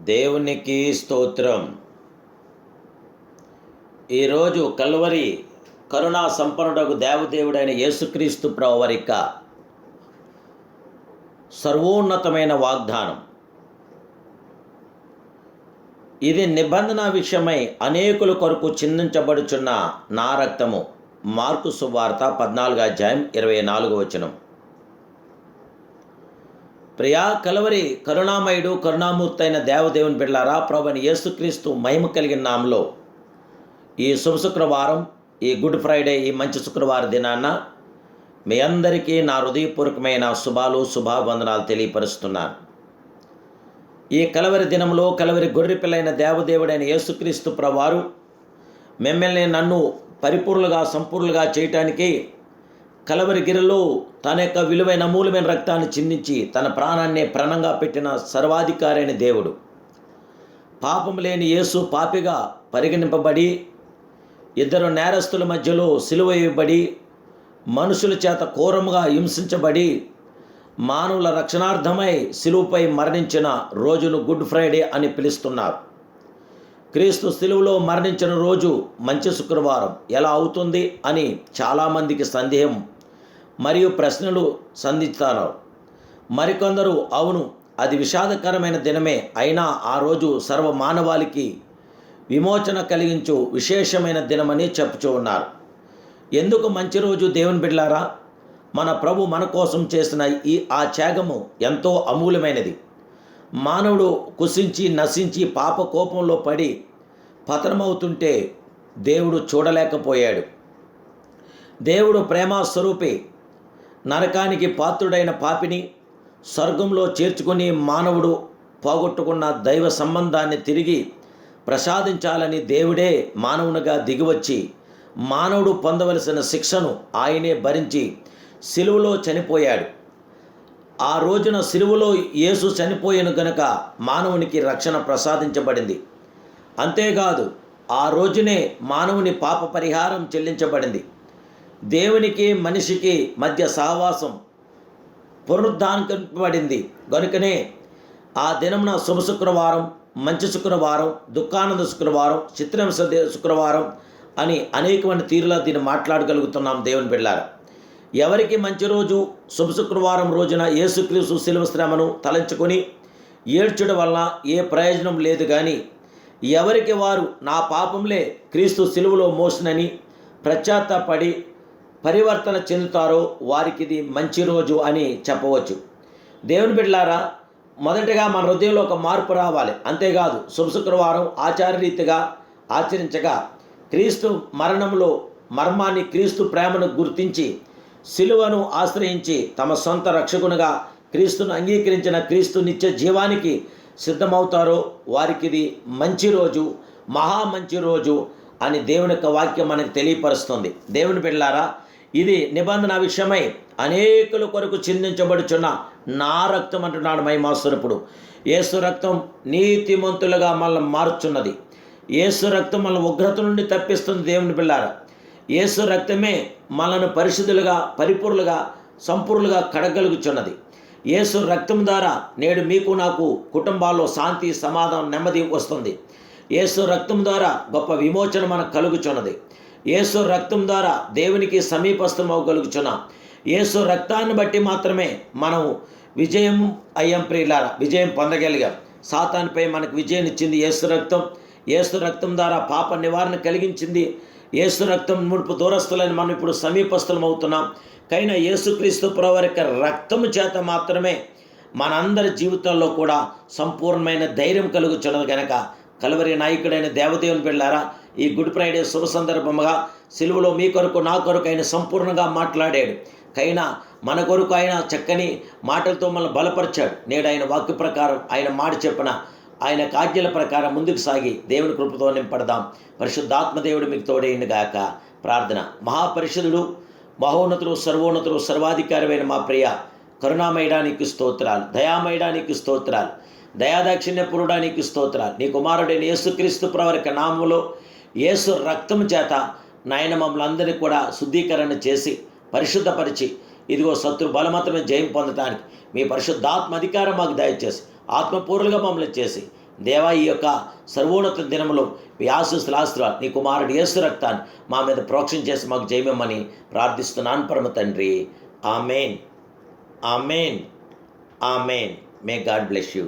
దేవునికి స్తోత్రం. ఈరోజు కల్వరి కరుణా సంపన్నుడకు దేవదేవుడైన యేసుక్రీస్తు ప్రవరిక సర్వోన్నతమైన వాగ్దానం. ఇది నిబంధన విషయమై అనేకుల కొరకు చిందించబడుచున్న నా రక్తము. మార్కు సువార్త పద్నాలుగు అధ్యాయం ఇరవై నాలుగు వచనం. ప్రియా కలవరి కరుణామయుడు కరుణామూర్తి అయిన దేవదేవుని బిడ్డారా ప్రభుని యేసుక్రీస్తు మహిమ కలిగిన నామలో ఈ శుభ శుక్రవారం ఈ గుడ్ ఫ్రైడే ఈ మంచి శుక్రవారం దినాన్న మీ అందరికీ నా హృదయపూర్వకమైన శుభాలు శుభావందనాలు తెలియపరుస్తున్నాను. ఈ కలవరి దినంలో కలవరి గొర్రె పిల్లైన దేవదేవుడైన యేసుక్రీస్తు ప్రవారు మిమ్మల్ని నన్ను పరిపూర్ణగా సంపూర్ణగా చేయటానికి కలవరి గిరిలో తన యొక్క విలువైన మూలమైన రక్తాన్ని చిందించి తన ప్రాణాన్ని ప్రణంగా పెట్టిన సర్వాధికారి అయిన దేవుడు. పాపం లేని యేసు పాపిగా పరిగణింపబడి ఇద్దరు నేరస్తుల మధ్యలో సిలువ ఇవ్వబడి మనుషుల చేత ఘోరముగా హింసించబడి మానవుల రక్షణార్థమై సిలువపై మరణించిన రోజును గుడ్ ఫ్రైడే అని పిలుస్తున్నారు. క్రీస్తు సిలువలో మరణించిన రోజు మంచి శుక్రవారం. ఎలా అవుతుంది అని చాలామందికి సందేహం మరియు ప్రశ్నలు సంధిస్తారు మరికొందరు అవును అది విషాదకరమైన దినమే అయినా ఆ రోజు సర్వ మానవాళికి విమోచన కలిగించు విశేషమైన దినమని చెప్పుచూ ఉన్నారు. ఎందుకు మంచి రోజు దేవుని బిడ్లారా మన ప్రభు మన కోసం చేసిన ఈ ఆ త్యాగము ఎంతో అమూల్యమైనది. మానవుడు కుసించి నశించి పాప కోపంలో పడి పతనమవుతుంటే దేవుడు చూడలేకపోయాడు. దేవుడు ప్రేమ స్వరూపి నరకానికి పాత్రుడైన పాపిని స్వర్గంలో చేర్చుకుని మానవుడు పోగొట్టుకున్న దైవ సంబంధాన్ని తిరిగి ప్రసాదించాలని దేవుడే మానవునిగా దిగివచ్చి మానవుడు పొందవలసిన శిక్షను ఆయనే భరించి సిలువలో చనిపోయాడు. ఆ రోజున సిలువలో యేసు చనిపోయిన గనుక మానవునికి రక్షణ ప్రసాదించబడింది. అంతేకాదు ఆ రోజునే మానవుని పాప పరిహారం చెల్లించబడింది. దేవునికి మనిషికి మధ్య సహవాసం పునరుద్ధానింపబడింది. కనుకనే ఆ దినమున శుభ శుక్రవారం మంచి శుక్రవారం దుఃఖానంద శుక్రవారం చిత్రంశ శుక్రవారం అని అనేకమైన తీరులో దీన్ని మాట్లాడగలుగుతున్నాం దేవుని బిళ్ళారు ఎవరికి మంచి రోజు శుభ శుక్రవారం రోజున ఏసుక్రీస్తు శిలువ శ్రమను తలంచుకొని ఏడ్చడం వల్ల ఏ ప్రయోజనం లేదు కానీ ఎవరికి వారు నా పాపంలే క్రీస్తు సిలువలో మోసినని ప్రత్యాత్తాపడి పరివర్తన చెందుతారో వారికి ఇది మంచి రోజు అని చెప్పవచ్చు. దేవుని బిడ్డలారా మొదటగా మన హృదయంలో ఒక మార్పు రావాలి. అంతేకాదు శుభశుక్రవారం ఆచారరీతిగా ఆచరించగా క్రీస్తు మరణంలో మర్మాన్ని క్రీస్తు ప్రేమను గుర్తించి సిలువను ఆశ్రయించి తమ సొంత రక్షకునిగా క్రీస్తును అంగీకరించిన క్రీస్తు నిత్య జీవానికి సిద్ధమవుతారో వారికి ఇది మంచి రోజు మహా మంచి రోజు అని దేవుని యొక్క వాక్యం మనకు తెలియపరుస్తుంది. దేవుని బిడ్డారా ఇది నిబంధన విషయమై అనేకుల కొరకు చిందించబడుచున్న నా రక్తం అంటున్నాడు మహిమాసురపుడు ఏసు రక్తం నీతిమంతులుగా మనల్ని మారుచున్నది. ఏసు రక్తం మన ఉగ్రత నుండి తప్పిస్తుంది దేవుని పిల్లార. ఏసు రక్తమే మనను పరిశుద్ధులుగా పరిపూర్లుగా సంపూర్ణులుగా కడగలుగుచున్నది. ఏసు రక్తం ద్వారా నేడు మీకు నాకు కుటుంబాల్లో శాంతి సమాధానం నెమ్మది వస్తుంది. ఏసు రక్తం ద్వారా గొప్ప విమోచన మనకు కలుగుచున్నది. ఏసు రక్తం ద్వారా దేవునికి సమీపస్థం అవ్వగలుగుచున్నాం ఏసు రక్తాన్ని బట్టి మాత్రమే మనం విజయం అయ్యాం ప్రియులార. విజయం పొందగలిగాం. సాతాన్పై మనకు విజయం ఇచ్చింది ఏసు రక్తం. ఏసు రక్తం ద్వారా పాప నివారణ కలిగించింది. ఏసు రక్తం ముడుపు దూరస్తులని మనం ఇప్పుడు సమీపస్థలం అవుతున్నాం కైనా యేసుక్రీస్తు ప్రవరిక రక్తము చేత మాత్రమే మనందరి జీవితంలో కూడా సంపూర్ణమైన ధైర్యం కలుగుచున్నది కనుక కలవరి నాయకుడైన దేవదేవుని పిల్లారా ఈ గుడ్ ఫ్రైడే శుభ సందర్భముగా సిలువలో మీ కొరకు నా కొరకు ఆయన సంపూర్ణంగా మాట్లాడాడు. కైనా మన కొరకు ఆయన చక్కని మాటలతో మనల్ని బలపరిచాడు. నేడు ఆయన వాక్య ప్రకారం ఆయన మాట చెప్పిన ఆయన కాజ్యల ప్రకారం ముందుకు సాగి దేవుని కృపతో నింపడదాం పరిశుద్ధాత్మదేవుడు మీకు తోడైంది గాక. ప్రార్థన. మహాపరిషుదుడు మహోన్నతుడు సర్వోన్నతుడు సర్వాధికారమైన మా ప్రియ కరుణామయడానికి స్తోత్రాలు దయామయడానికి స్తోత్రాలు. దయాదాక్షిణ్య పురుడానికి స్తోత్రాలు నీ కుమారుడైన యేసుక్రీస్తు ప్రవరిక నామములో యేసు రక్తం చేత నాయన మమ్మల్ని కూడా శుద్ధీకరణ చేసి పరిశుద్ధపరిచి ఇదిగో శత్రు బలమతమే జయం పొందటానికి మీ పరిశుద్ధాత్మ అధికారం మాకు దయచేసి ఆత్మపూర్లుగా మమ్మల్ని చేసి దేవా ఈ యొక్క సర్వోన్నత దినములో వ్యాసులాస్త్ర నీ కుమారుడు యేసు రక్తాన్ని మా మీద ప్రోక్షణ చేసి మాకు జయమని ప్రార్థిస్తున్నాను పరమ తండ్రి. Amen. Amen. Amen. May God bless you.